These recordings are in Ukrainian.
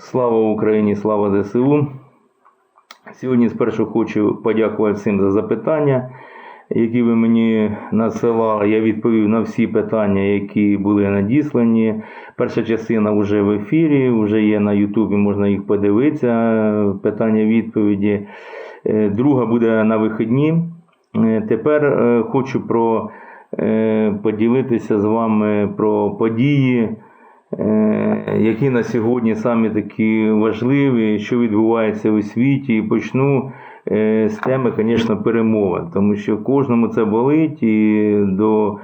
Слава Україні, слава ЗСУ. Сьогодні спершу хочу подякувати всім за запитання, які ви мені надсилали. Я відповів на всі питання, які були надіслані. Перша частина вже в ефірі, вже є на Ютубі, можна їх подивитися. Питання відповіді. Е, Друга буде на вихідні. Е, Тепер е, хочу про, поділитися з вами про події. Е, які на сьогодні самі такі важливі, що відбувається у світі, і почну е, з теми, звісно, перемовин, тому що кожному це болить, і до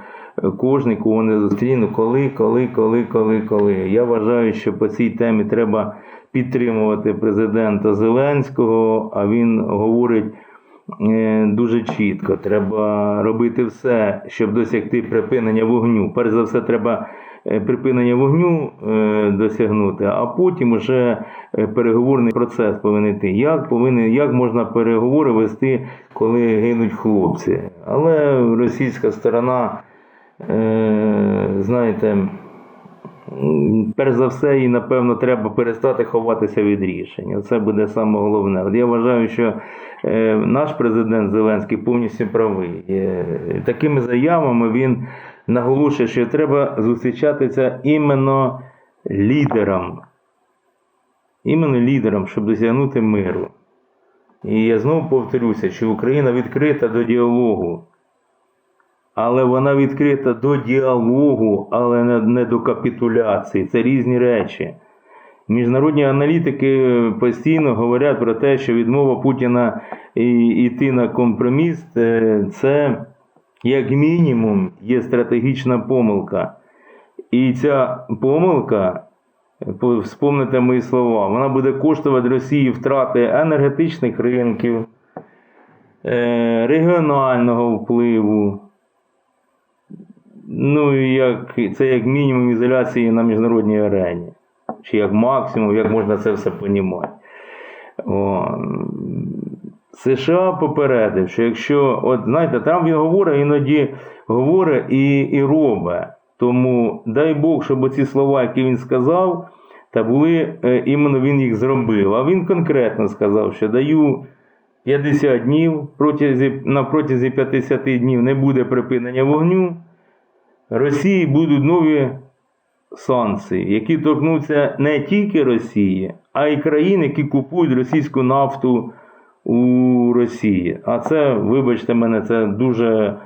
кожного, кого не зустріну, коли, коли, коли, коли, коли. Я вважаю, що по цій темі треба підтримувати президента Зеленського, а він говорить. е, Дуже чітко треба робити все, щоб досягти припинення вогню. Перш за все, треба припинення вогню е, досягнути, а потім вже е, переговорний процес повинен йти. Як повинен, як можна переговори вести, коли гинуть хлопці? Але російська сторона, е, знаєте, перш за все, і напевно треба перестати ховатися від рішення. Це буде саме головне. От я вважаю, що е, наш президент Зеленський повністю правий. Е, Такими заявами він наголошує, що треба зустрічатися іменно лідерам. Іменно лідерам, щоб досягнути миру. І я знову повторюся, що Україна відкрита до діалогу. Але вона відкрита до діалогу, але не, не до капітуляції. Це різні речі. Міжнародні аналітики постійно говорять про те, що відмова Путіна йти на компроміс е, це як мінімум є стратегічна помилка. І ця помилка, по- вспомните мої слова, вона буде коштувати Росії втрати енергетичних ринків, е, регіонального впливу. Ну і як, це як мінімум ізоляції на міжнародній арені. Чи як максимум, як можна це все понімати. США попередив, що якщо, от знаєте, там він говорить, іноді говорить і, і робить. Тому дай Бог, щоб ці слова, які він сказав, та були, е, іменно він їх зробив. А він конкретно сказав, що даю 50 днів, протязі, на протязі 50 днів не буде припинення вогню. Росії будуть нові санкції, які торкнуться не тільки Росії, а й країн, які купують російську нафту у Росії. А це, вибачте мене, це дуже.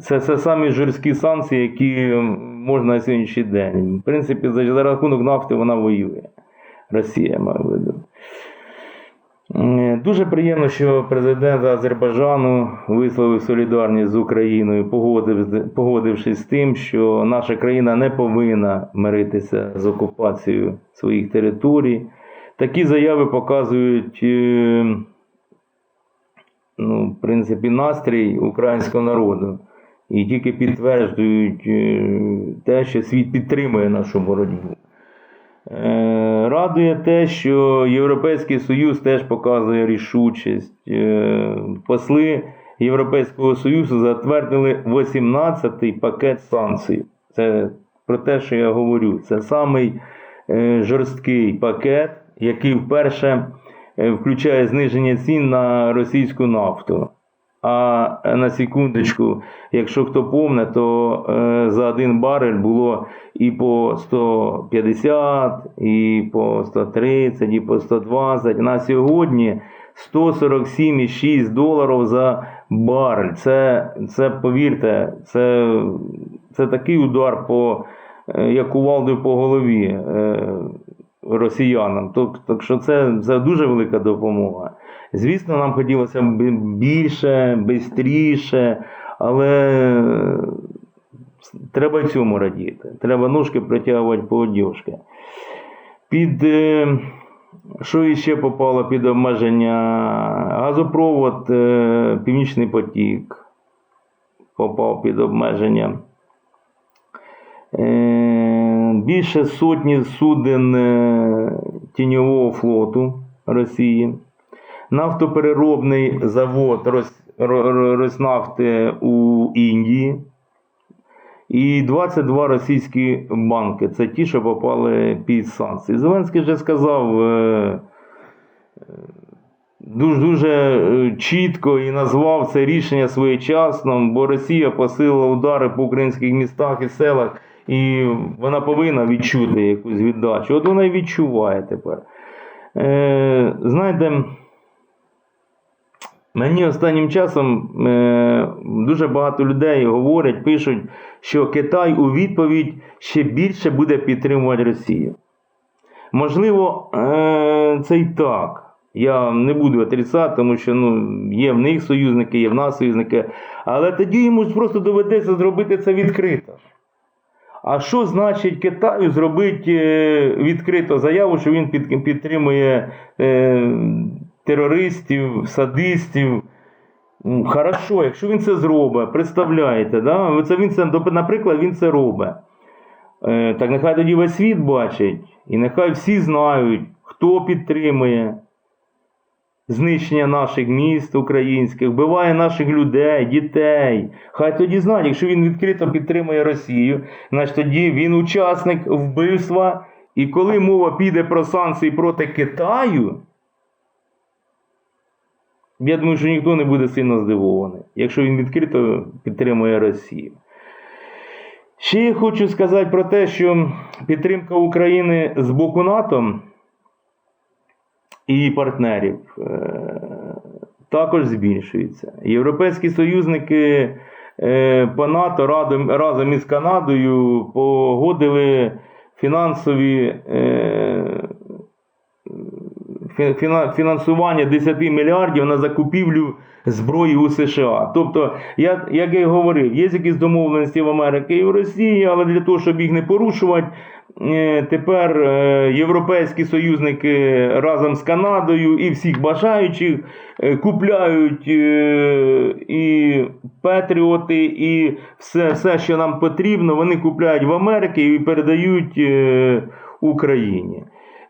Це, це самі жорсткі санкції, які можна на сьогоднішній день. В принципі, за, рахунок нафти вона воює. Росія маю виду. Е, Дуже приємно, що президент Азербайджану висловив солідарність з Україною, погодив, погодившись з тим, що наша країна не повинна миритися з окупацією своїх територій. Такі заяви показують, е, ну, в принципі, настрій українського народу і тільки підтверджують е, те, що світ підтримує нашу боротьбу. Е, Радує те, що Європейський Союз теж показує рішучість. Е, Посли Європейського Союзу затвердили 18-й пакет санкцій. Це про те, що я говорю. Це самий жорсткий пакет, який вперше включає зниження цін на російську нафту. А е, на секундочку, якщо хто помне, то е, за один барель було і по 150, і по 130, і по 120. На сьогодні 147,6 доларів за барель. Це, це повірте, це, це такий удар по е, як кувалдою по голові е, росіянам. Так, так що це, це дуже велика допомога. Звісно, нам хотілося б більше, швидше, але треба цьому радіти. Треба ножки притягувати по одежки. Під е, що іще попало під обмеження? Газопровод е, Північний потік попав під обмеження. Е, Більше сотні суден е, тіньового флоту Росії. Нафтопереробний завод Рос- Ро- Ро- Роснафти у Індії. і 22 російські банки. Це ті, що попали під санкції. Зеленський вже сказав. е, дуже, дуже е, чітко і назвав це рішення своєчасно, бо Росія посилила удари по українських містах і селах, і вона повинна відчути якусь віддачу. От вона і відчуває тепер. Е, знаєте, мені останнім часом е, дуже багато людей говорять, пишуть, що Китай у відповідь ще більше буде підтримувати Росію. Можливо, е, це і так. Я не буду отрицати, тому що ну, є в них союзники, є в нас союзники. Але тоді йому просто доведеться зробити це відкрито. А що значить Китаю зробити е, відкрито заяву, що він підтримує е, терористів, садистів? Хорошо, якщо він це зробить, представляєте, да? це він це, наприклад, він це робить. Е, так нехай тоді весь світ бачить, і нехай всі знають, хто підтримує знищення наших міст українських, вбиває наших людей, дітей. Хай тоді знають, якщо він відкрито підтримує Росію, значить тоді він учасник вбивства. І коли мова піде про санкції проти Китаю, я думаю, що ніхто не буде сильно здивований, якщо він відкрито підтримує Росію. Ще я хочу сказати про те, що підтримка України з боку НАТО і партнерів е, також збільшується. Європейські союзники е, по НАТО разом із Канадою погодили фінансові е, фі- фіна- фінансування 10 мільярдів на закупівлю зброї у США. Тобто, як я й говорив, є якісь домовленості в Америці і в Росії, але для того, щоб їх не порушувати, тепер е, європейські союзники разом з Канадою і всіх бажаючих е, купляють е, і Петріоти, і все, все, що нам потрібно, вони купляють в Америці і передають е, Україні.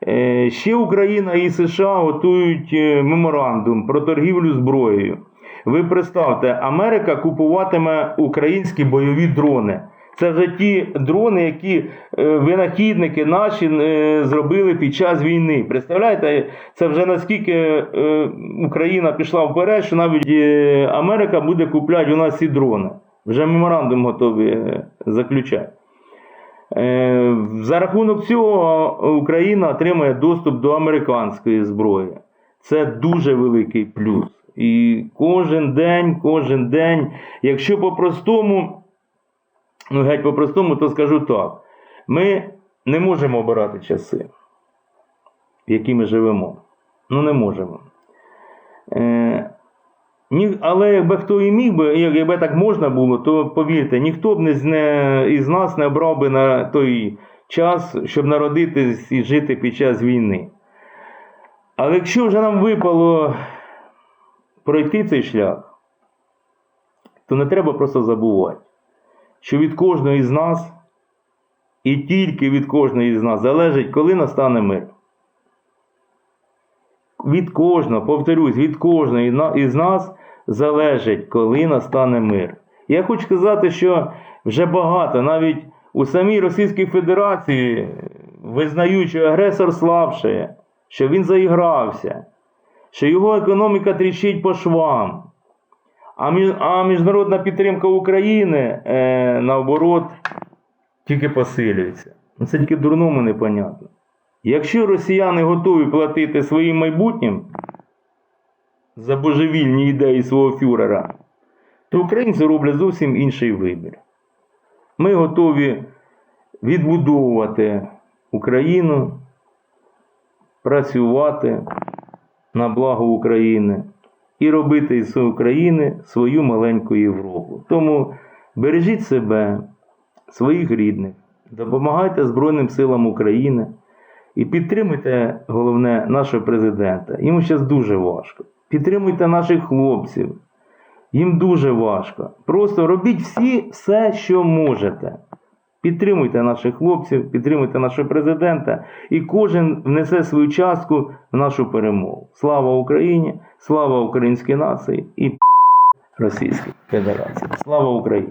Е, Ще Україна і США готують е, меморандум про торгівлю зброєю. Ви представте, Америка купуватиме українські бойові дрони. Це вже ті дрони, які е, винахідники наші е, зробили під час війни. Представляєте, це вже наскільки е, Україна пішла вперед, що навіть Америка буде купляти у нас ці дрони. Вже меморандум готові заключати. За рахунок цього Україна отримає доступ до американської зброї. Це дуже великий плюс. І кожен день, кожен день, якщо по-простому, ну геть по-простому, то скажу так: ми не можемо обирати часи, в які ми живемо. Ну, не можемо. Е, ні, але якби хто і міг би, як- якби так можна було, то повірте, ніхто б не із нас не обрав би на той час, щоб народитись і жити під час війни. Але якщо вже нам випало пройти цей шлях, то не треба просто забувати, що від кожного із нас, і тільки від кожного із нас залежить, коли настане мир від кожного, повторюсь, від кожного і із нас залежить, коли настане мир. Я хочу сказати, що вже багато, навіть у самій Російській Федерації визнають, що агресор слабшає, що він заігрався, що його економіка тріщить по швам. А, міжнародна підтримка України, е, наоборот, тільки посилюється. Ну, Це тільки дурному непонятно. Якщо росіяни готові платити своїм майбутнім за божевільні ідеї свого фюрера, то українці роблять зовсім інший вибір. Ми готові відбудовувати Україну, працювати на благо України і робити із України свою маленьку Європу. Тому бережіть себе, своїх рідних, допомагайте Збройним силам України. І підтримуйте, головне, нашого президента. Йому зараз дуже важко. Підтримуйте наших хлопців. Їм дуже важко. Просто робіть всі все, що можете. Підтримуйте наших хлопців, підтримуйте нашого президента, і кожен внесе свою частку в нашу перемогу. Слава Україні! Слава українській нації і Російській Федерації. Слава Україні!